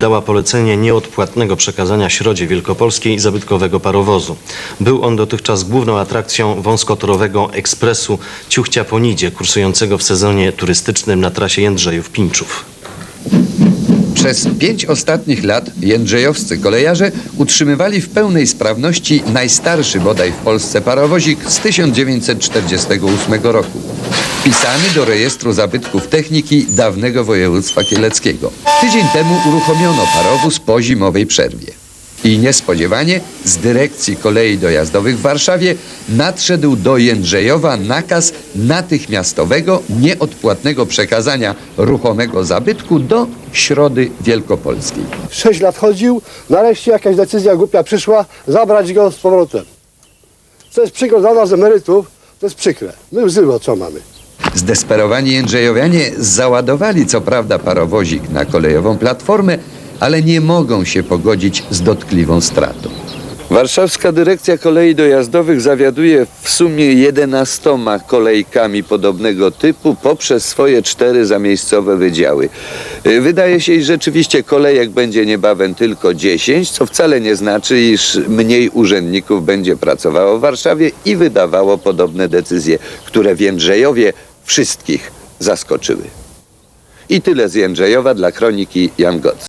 dała polecenie nieodpłatnego przekazania Środzie Wielkopolskiej zabytkowego parowozu. Był on dotychczas główną atrakcją wąskotorowego ekspresu Ciuchcia-Ponidzie, kursującego w sezonie turystycznym na trasie Jędrzejów-Pińczów. Przez pięć ostatnich lat jędrzejowscy kolejarze utrzymywali w pełnej sprawności najstarszy bodaj w Polsce parowozik z 1948 roku. Wpisany do rejestru zabytków techniki dawnego województwa kieleckiego. Tydzień temu uruchomiono parowóz po zimowej przerwie. I niespodziewanie z dyrekcji kolei dojazdowych w Warszawie nadszedł do Jędrzejowa nakaz natychmiastowego, nieodpłatnego przekazania ruchomego zabytku do Środy Wielkopolskiej. Sześć lat chodził, nareszcie jakaś decyzja głupia przyszła, zabrać go z powrotem. To jest przykre dla nas emerytów, to jest przykre. My łzy co mamy. Zdesperowani Jędrzejowianie załadowali co prawda parowozik na kolejową platformę, ale nie mogą się pogodzić z dotkliwą stratą. Warszawska Dyrekcja Kolei Dojazdowych zawiaduje w sumie 11 kolejkami podobnego typu poprzez swoje cztery zamiejscowe wydziały. Y, Wydaje się, iż rzeczywiście kolejek będzie niebawem tylko 10, co wcale nie znaczy, iż mniej urzędników będzie pracowało w Warszawie i wydawało podobne decyzje, które w Jędrzejowie wszystkich zaskoczyły. I tyle z Jędrzejowa dla kroniki Jan Goc.